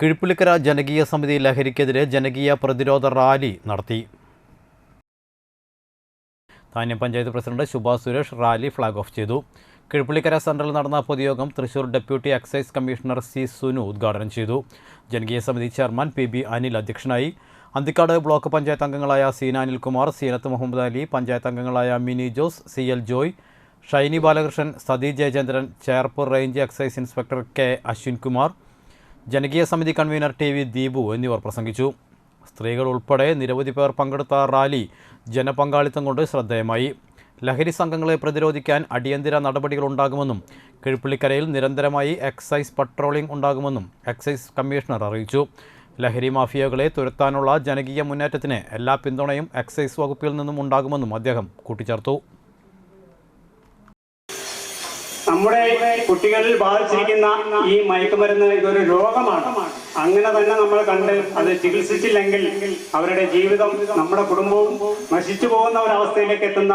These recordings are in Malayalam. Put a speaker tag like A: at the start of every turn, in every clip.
A: കിഴിപ്പുള്ളിക്കര ജനകീയ സമിതി ലഹരിക്കെതിരെ ജനകീയ പ്രതിരോധ റാലി നടത്തി. Thanniyam panchayat president Shubha Suresh rally flag off ചെയ്തു. കിഴിപ്പുള്ളിക്കര സെൻട്രൽ നടന്ന പൊതുയോഗം Thrissur deputy excise commissioner C Sunu ഉദ്ഘാടനം ചെയ്തു. ജനകീയ സമിതി ചെയർമാൻ പി ബി അനിൽ അധ്യക്ഷനായി. അന്തിക്കാട് ബ്ലോക്ക് പഞ്ചായത്ത് അംഗങ്ങളായ സീന അനിൽകുമാർ സീനത്ത് മുഹമ്മദ് അലി പഞ്ചായത്ത് അംഗങ്ങളായ Mini Jose C L Joy Shiny Balakrishnan Sathi Jayachandran Cherpur range excise inspector K Ashwin Kumar ജനകീയ സമിതി കൺവീനർ ടി വി ദീപു എന്നിവർ പ്രസംഗിച്ചു. സ്ത്രീകൾ ഉൾപ്പെടെ നിരവധി പേർ പങ്കെടുത്ത റാലി ജനപങ്കാളിത്തം കൊണ്ട് ശ്രദ്ധേയമായി. ലഹരി സംഘങ്ങളെ പ്രതിരോധിക്കാൻ അടിയന്തര നടപടികൾ ഉണ്ടാകുമെന്നും കിഴിപ്പള്ളിക്കരയിൽ നിരന്തരമായി എക്സൈസ് പട്രോളിംഗ് ഉണ്ടാകുമെന്നും എക്സൈസ് കമ്മീഷണർ അറിയിച്ചു. ലഹരി മാഫിയകളെ തുരത്താനുള്ള ജനകീയ മുന്നേറ്റത്തിന് എല്ലാ പിന്തുണയും എക്സൈസ് വകുപ്പിൽ നിന്നും ഉണ്ടാകുമെന്നും അദ്ദേഹം കൂട്ടിച്ചേർത്തു.
B: നമ്മുടെ കുട്ടികളിൽ ബാധിച്ചിരിക്കുന്ന ഈ മയക്കുമരുന്ന് ഇതൊരു രോഗമാണ്. അങ്ങനെ തന്നെ നമ്മൾ കണ്ട് അത് ചികിത്സിച്ചില്ലെങ്കിൽ അവരുടെ ജീവിതം നമ്മുടെ കുടുംബവും നശിച്ചു പോകുന്ന ഒരവസ്ഥയിലേക്ക് എത്തുന്ന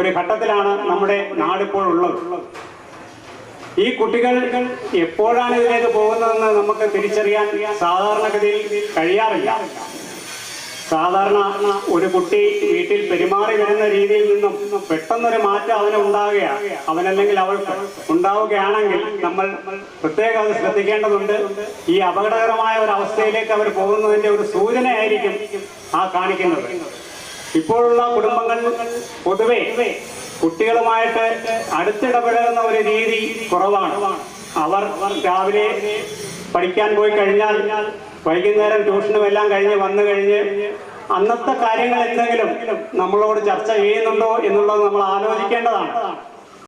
B: ഒരു ഘട്ടത്തിലാണ് നമ്മുടെ നാടിപ്പോൾ ഉള്ളത്. ഈ കുട്ടികൾ എപ്പോഴാണ് ഇതിലേക്ക് പോകുന്നതെന്ന് നമുക്ക് തിരിച്ചറിയാൻ സാധാരണഗതിയിൽ കഴിയാറില്ല. സാധാരണ ഒരു കുട്ടി വീട്ടിൽ പെരുമാറി വരുന്ന രീതിയിൽ നിന്നും പെട്ടെന്നൊരു മാറ്റം അവന് ഉണ്ടാവുകയാണ് അവനല്ലെങ്കിൽ അവൾക്ക് ഉണ്ടാവുകയാണെങ്കിൽ നമ്മൾ പ്രത്യേകം അത് ശ്രദ്ധിക്കേണ്ടതുണ്ട്. ഈ അപകടകരമായ ഒരു അവസ്ഥയിലേക്ക് അവർ പോകുന്നതിന്റെ ഒരു സൂചനയായിരിക്കും ആ കാണിക്കുന്നത്. ഇപ്പോഴുള്ള കുടുംബങ്ങൾ പൊതുവെ കുട്ടികളുമായിട്ട് അടുത്തിടപഴകുന്ന ഒരു രീതി കുറവാണ്. അവർ രാവിലെ പഠിക്കാൻ പോയി കഴിഞ്ഞാൽ വൈകുന്നേരം ട്യൂഷനും എല്ലാം കഴിഞ്ഞ് വന്നു കഴിഞ്ഞ് അന്നത്തെ കാര്യങ്ങൾ എന്തെങ്കിലും നമ്മളോട് ചർച്ച ചെയ്യുന്നുണ്ടോ എന്നുള്ളത് നമ്മൾ ആലോചിക്കേണ്ടതാണ്.